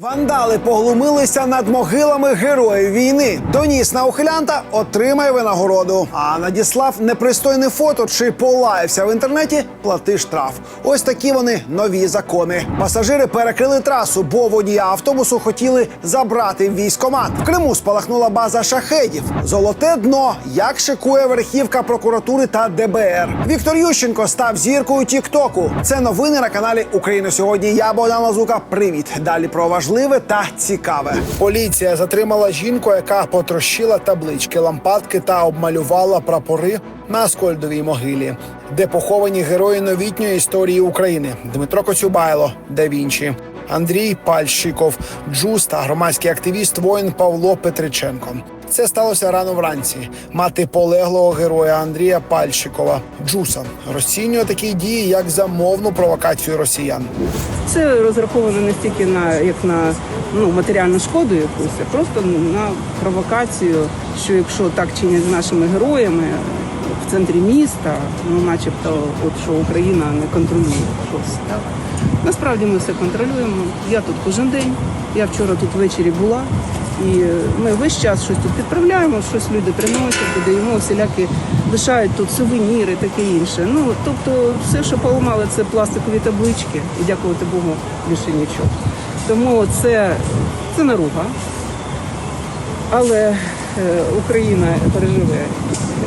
Вандали поглумилися над могилами героїв війни. Доніс на ухилянта отримає винагороду. А надіслав непристойне фото чи полаявся в інтернеті. Плати штраф. Ось такі вони нові закони. Пасажири перекрили трасу, бо водія автобусу хотіли забрати військомат. В Криму спалахнула база шахедів. Золоте дно. Як шикує верхівка прокуратури та ДБР. Віктор Ющенко став зіркою Тіктоку. Це новини на каналі Україна сьогодні. Я Богдан Лазука. Привіт. Далі про важливе та цікаве. Поліція затримала жінку, яка потрощила таблички, лампадки та обмалювала прапори на Аскольдовій могилі, де поховані герої новітньої історії України Дмитро Коцюбайло, да Вінчі. Андрій Пальщиков, Джус та громадський активіст воїн Павло Петриченко. Це сталося рано вранці. Мати полеглого героя Андрія Пальщикова Джуса розцінює такі дії як замовну провокацію росіян. Це розраховано не стільки на як на ну матеріальну шкоду якусь, а просто на провокацію, що якщо так чинять з нашими героями в центрі міста, ну начебто, от що Україна не контролює щось. Так насправді ми все контролюємо. Я тут кожен день. Я вчора тут ввечері була. І ми весь час щось тут підправляємо, щось люди приносять, додаємо, всілякі лишають тут сувеніри, таке інше. Ну тобто, все, що поламали, це пластикові таблички, і дякувати Богу, більше нічого. Тому це, це наруга. Але е, Україна переживе.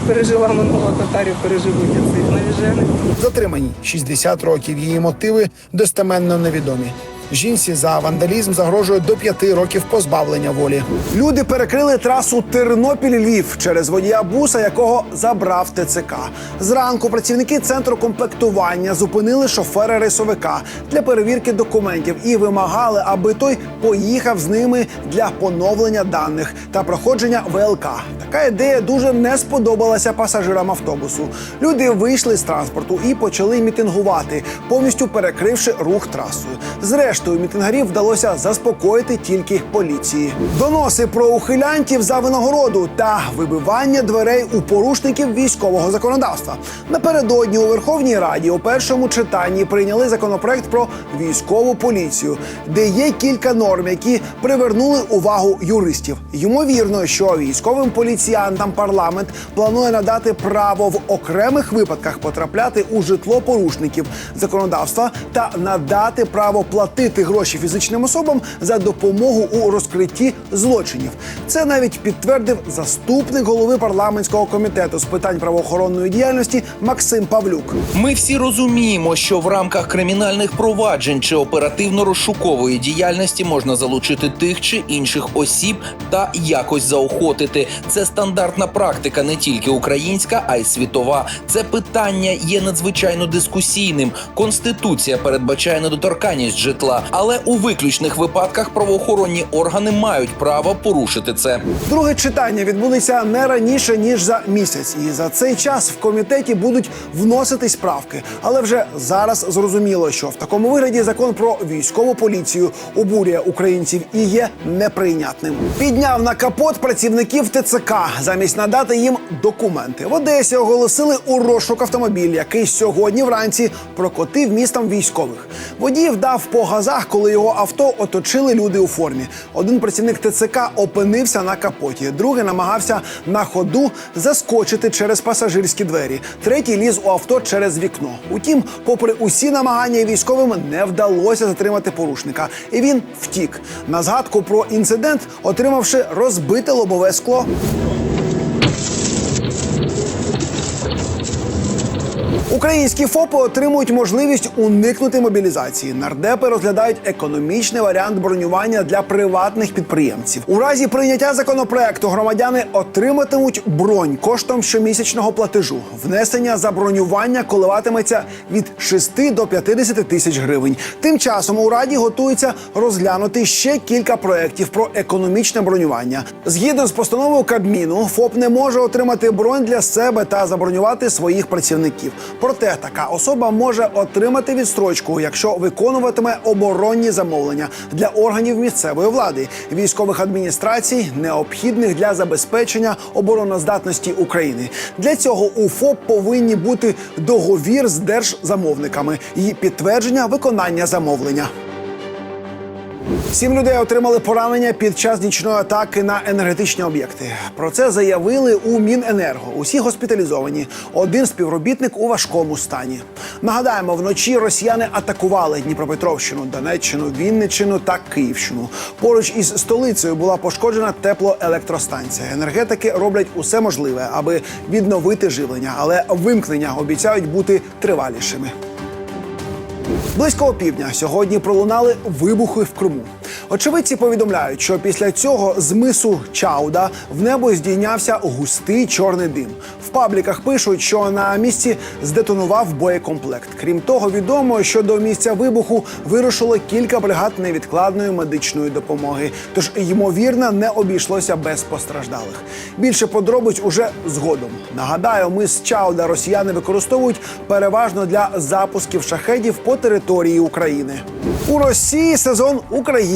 Пережила минуло татарів, переживуть цих навіжених. Затримані 60 років. Її мотиви достеменно невідомі. Жінці за вандалізм загрожує до п'яти років позбавлення волі. Люди перекрили трасу Тернопіль-Львів через водія буса, якого забрав ТЦК. Зранку працівники центру комплектування зупинили шофера рейсовика для перевірки документів і вимагали, аби той поїхав з ними для поновлення даних та проходження ВЛК. Така ідея дуже не сподобалася пасажирам автобусу. Люди вийшли з транспорту і почали мітингувати, повністю перекривши рух трасою. Зрештою, мітингарів вдалося заспокоїти тільки поліції. Доноси про ухилянтів за винагороду та вибивання дверей у порушників військового законодавства. Напередодні у Верховній Раді у першому читанні прийняли законопроект про військову поліцію, де є кілька норм, які привернули увагу юристів. Ймовірно, що військовим поліціянтам парламент планує надати право в окремих випадках потрапляти у житло порушників законодавства та надати право платити гроші фізичним особам за допомогу у розкритті злочинів. Це навіть підтвердив заступник голови парламентського комітету з питань правоохоронної діяльності Максим Павлюк. Ми всі розуміємо, що в рамках кримінальних проваджень чи оперативно-розшукової діяльності можна залучити тих чи інших осіб та якось заохотити. Це стандартна практика не тільки українська, а й світова. Це питання є надзвичайно дискусійним. Конституція передбачає недоторканність житла, але у виключних випадках правоохоронні органи мають право порушити це. Друге читання відбудеться не раніше ніж за місяць, і за цей час в комітеті будуть вноситись правки. Але вже зараз зрозуміло, що в такому вигляді закон про військову поліцію обурює українців і є неприйнятним. Підняв на капот працівників ТЦК замість надати їм документи. В Одесі оголосили у розшук автомобіль, який сьогодні вранці прокотив містом військових. Водій вдав по газах, коли його авто оточили люди у формі. Один працівник ТЦК опинився на капоті, другий намагався на ходу заскочити через пасажирські двері. Третій ліз у авто через вікно. Утім, попри усі намагання військовим не вдалося затримати порушника, і він втік. На згадку про інцидент, отримавши розбите лобове скло. Українські ФОПи отримують можливість уникнути мобілізації. Нардепи розглядають економічний варіант бронювання для приватних підприємців. У разі прийняття законопроекту громадяни отриматимуть бронь коштом щомісячного платежу. Внесення за бронювання коливатиметься від 6 до 50 тисяч гривень. Тим часом у раді готується розглянути ще кілька проєктів про економічне бронювання. Згідно з постановою Кабміну, ФОП не може отримати бронь для себе та забронювати своїх працівників. Проте така особа може отримати відстрочку, якщо виконуватиме оборонні замовлення для органів місцевої влади, військових адміністрацій, необхідних для забезпечення обороноздатності України. Для цього у ФОП повинні бути договір з держзамовниками і підтвердження виконання замовлення. Сім людей отримали поранення під час нічної атаки на енергетичні об'єкти. Про це заявили у Міненерго. Усі госпіталізовані. Один співробітник у важкому стані. Нагадаємо, вночі росіяни атакували Дніпропетровщину, Донеччину, Вінниччину та Київщину. Поруч із столицею була пошкоджена теплоелектростанція. Енергетики роблять усе можливе, аби відновити живлення, але вимкнення обіцяють бути тривалішими. Близько опівдня сьогодні пролунали вибухи в Криму. Очевидці повідомляють, що після цього з мису Чауда в небо здійнявся густий чорний дим. В пабліках пишуть, що на місці здетонував боєкомплект. Крім того, відомо, що до місця вибуху вирушило кілька бригад невідкладної медичної допомоги. Тож ймовірно не обійшлося без постраждалих. Більше подробиць уже згодом. Нагадаю, мис Чауда росіяни використовують переважно для запусків шахедів по території України. У Росії сезон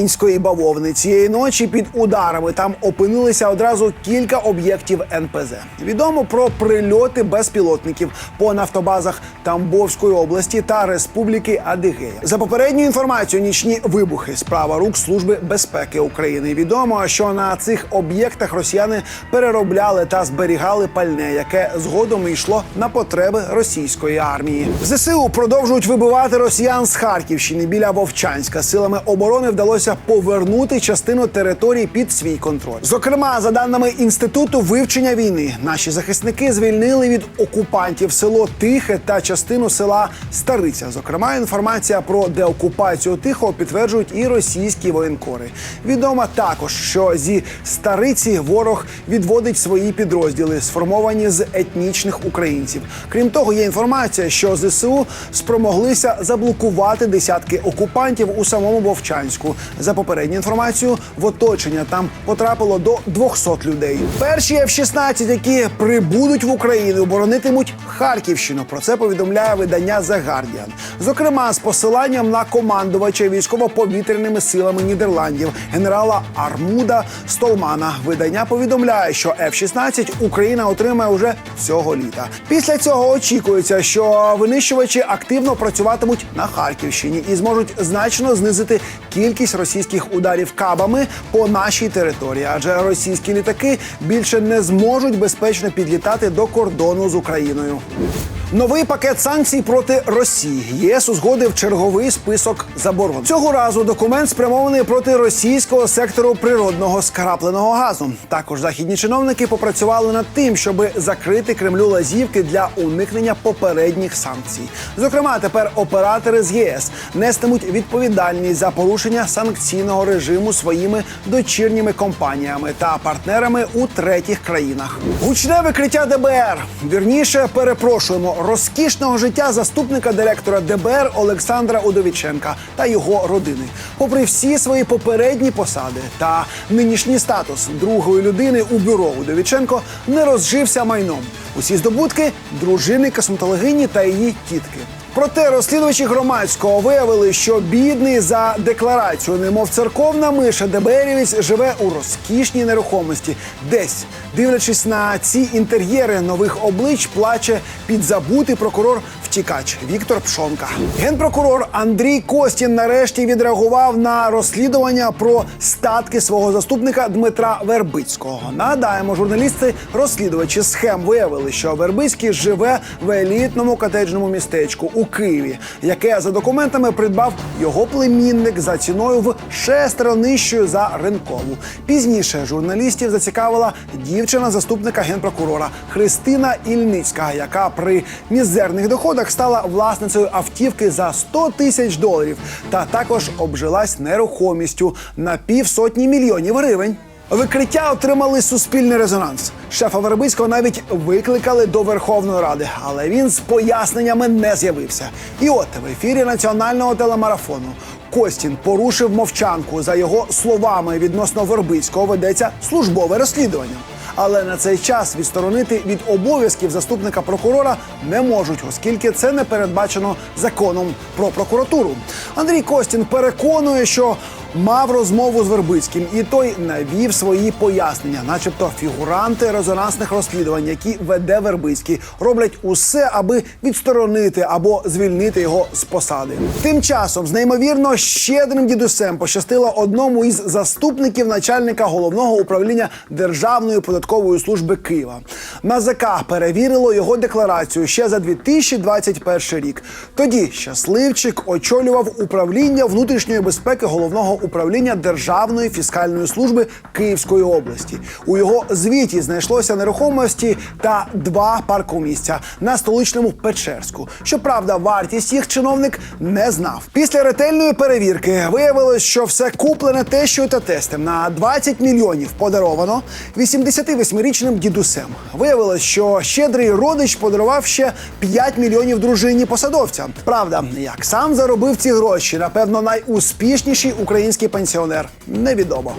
української бавовни. Цієї ночі під ударами там опинилися одразу кілька об'єктів НПЗ. Відомо про прильоти безпілотників по нафтобазах Тамбовської області та Республіки Адигея. За попередньою інформацією, нічні вибухи справа рук Служби безпеки України. Відомо, що на цих об'єктах росіяни переробляли та зберігали пальне, яке згодом йшло на потреби російської армії. ЗСУ продовжують вибивати росіян з Харківщини біля Вовчанська. Силами оборони вдалося повернути частину території під свій контроль. Зокрема, за даними інституту вивчення війни, наші захисники звільнили від окупантів село Тихе та частину села Стариця. Зокрема, інформація про деокупацію Тихого підтверджують і російські воєнкори. Відомо також, що зі Стариці ворог відводить свої підрозділи, сформовані з етнічних українців. Крім того, є інформація, що ЗСУ спромоглися заблокувати десятки окупантів у самому Вовчанську. За попередню інформацію, в оточення там потрапило до 200 людей. Перші F-16, які прибудуть в Україну, боронитимуть Харківщину. Про це повідомляє видання The Guardian. Зокрема, з посиланням на командувача військово-повітряними силами Нідерландів генерала Армуда Столмана. Видання повідомляє, що F-16 Україна отримає уже цього літа. Після цього очікується, що винищувачі активно працюватимуть на Харківщині і зможуть значно знизити кількість російських ударів кабами по нашій території, адже російські літаки більше не зможуть безпечно підлітати до кордону з Україною. Новий пакет санкцій проти Росії. ЄС узгодив черговий список заборон. Цього разу документ спрямований проти російського сектору природного скрапленого газу. Також західні чиновники попрацювали над тим, щоб закрити Кремлю лазівки для уникнення попередніх санкцій. Зокрема, тепер оператори з ЄС нестимуть відповідальність за порушення санкційного режиму своїми дочірніми компаніями та партнерами у третіх країнах. Гучне викриття ДБР. Вірніше перепрошуємо розкішного життя заступника директора ДБР Олександра Удовіченка та його родини. Попри всі свої попередні посади та нинішній статус другої людини у бюро Удовіченко не розжився майном. Усі здобутки дружини косметологині та її тітки. Проте розслідувачі громадського виявили, що бідний за декларацію, немов церковна миша ДБРівець живе у розкішній нерухомості. Десь, дивлячись на ці інтер'єри нових облич, плаче підзабутий прокурор втікач Віктор Пшонка. Генпрокурор Андрій Костін нарешті відреагував на розслідування про статки свого заступника Дмитра Вербицького. Нагадаємо, журналісти розслідувачі схем виявили, що Вербицький живе в елітному котеджному містечку у Києві, яке за документами придбав його племінник за ціною в шестеро нижчою за ринкову. Пізніше журналістів зацікавила дівчина заступника генпрокурора Христина Ільницька, яка при мізерних доходах стала власницею автівки за 100 тисяч доларів, та також обжилась нерухомістю на півсотні мільйонів гривень. Викриття отримали суспільний резонанс. Шефа Вербицького навіть викликали до Верховної Ради, але він з поясненнями не з'явився. І от в ефірі національного телемарафону Костін порушив мовчанку. За його словами, відносно Вербицького ведеться службове розслідування. Але на цей час відсторонити від обов'язків заступника прокурора не можуть, оскільки це не передбачено законом про прокуратуру. Андрій Костін переконує, що мав розмову з Вербицьким, і той навів свої пояснення, начебто фігуранти резонансних розслідувань, які веде Вербицький, роблять усе, аби відсторонити або звільнити його з посади. Тим часом з неймовірно щедрим дідусем пощастило одному із заступників начальника головного управління Державної податкової служби Києва. НАЗК перевірило його декларацію ще за 2021 рік. Тоді щасливчик очолював управління внутрішньої безпеки головного управління Державної фіскальної служби Київської області. У його звіті знайшлося нерухомості та два паркомісця на столичному Печерську. Щоправда, вартість їх чиновник не знав. Після ретельної перевірки виявилось, що все куплене тещою та тестем на 20 мільйонів подаровано 88-річним дідусем. Виявилось, що щедрий родич подарував ще 5 мільйонів дружині посадовця. Правда, як сам заробив ці гроші, напевно, найуспішніший український пенсіонер невідомо.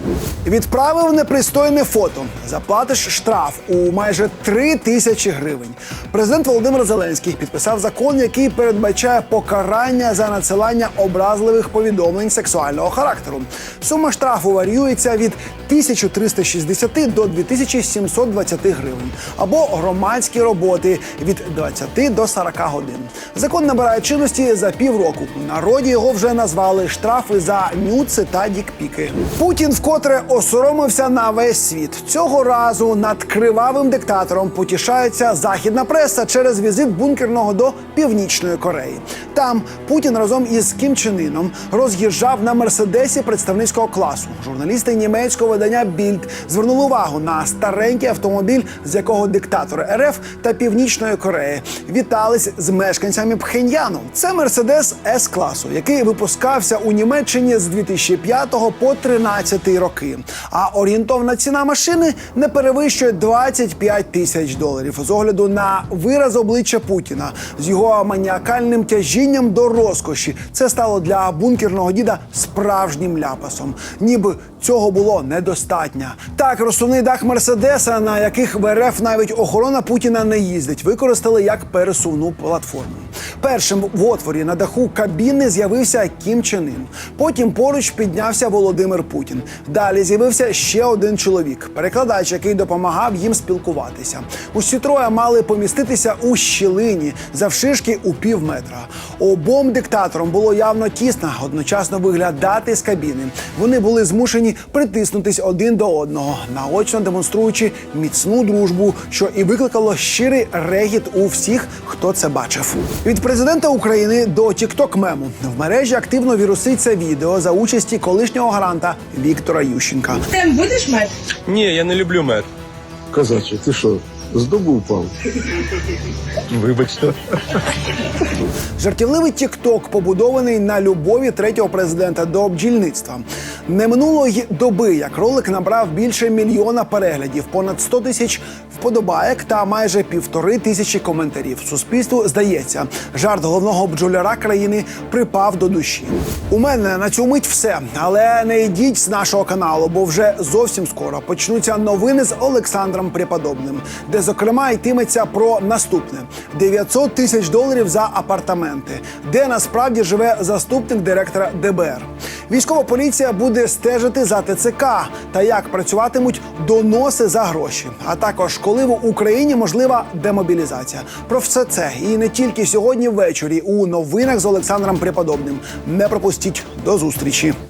Відправив непристойне фото. Заплатиш штраф у майже 3 тисячі гривень. Президент Володимир Зеленський підписав закон, який передбачає покарання за надсилання образливих повідомлень сексуального характеру. Сума штрафу варіюється від 1360 до 2720 гривень або громадські роботи від 20 до 40 годин. Закон набирає чинності за півроку. Народі його вже назвали штрафи за нюци та дікпіки. Путін вкотре осоромився на весь світ. Цього разу над кривавим диктатором потішається західна преса через візит бункерного до Північної Кореї. Там Путін разом із Кім Чен Іном роз'їжджав на мерседесі представницького класу. Журналісти німецького видання Більд звернули увагу на старенький автомобіль, з якого диктатор РФ та Північної Кореї вітались з мешканцями Пхеньяну. Це мерседес с класу, який випускався у Німеччині з 2005 по 13 роки. А орієнтовна ціна машини не перевищує 25 тисяч доларів з огляду на вираз обличчя Путіна з його маніакальним тяжінням до розкоші. Це стало для бункерного діда справжнім ляпасом. Ніби цього було недостатньо. Так, розсувний дах Мерседеса, на яких в РФ навіть охорона Путіна не їздить, використали як пересувну платформу. Першим в отворі на даху кабіни з'явився Кім Чен Ін. Потім поруч піднявся Володимир Путін. Далі з'явився ще один чоловік, перекладач, який допомагав їм спілкуватися. Усі троє мали поміститися у щілині завширшки у пів метра. Обом диктаторам було явно тісно одночасно виглядати з кабіни. Вони були змушені притиснутись один до одного, наочно демонструючи міцну дружбу, що і викликало щирий регіт у всіх, хто це бачив. Від президента України до тікток мему в мережі активно віруситься відео за участі колишнього гаранта Віктора Ющенка. Тем будеш мед? Ні, я не люблю мед. Казаче, ти що, з дубу впав? Вибачте. Жартівливий тікток побудований на любові третього президента до бджільництва. Не минуло й доби, як ролик набрав більше мільйона переглядів, понад 100 тисяч вподобаєк та майже півтори тисячі коментарів. Суспільству здається, жарт головного бджоляра країни припав до душі. У мене на цю мить все, але не йдіть з нашого каналу, бо вже зовсім скоро почнуться новини з Олександром Преподобним, де зокрема йтиметься про наступне: 900 тисяч доларів за апартаменти, де насправді живе заступник директора ДБР. Військова поліція буде стежити за ТЦК та як працюватимуть доноси за гроші, а також коли в Україні можлива демобілізація. Про все це і не тільки сьогодні ввечері у новинах з Олександром Преподобним. Не пропустіть до зустрічі.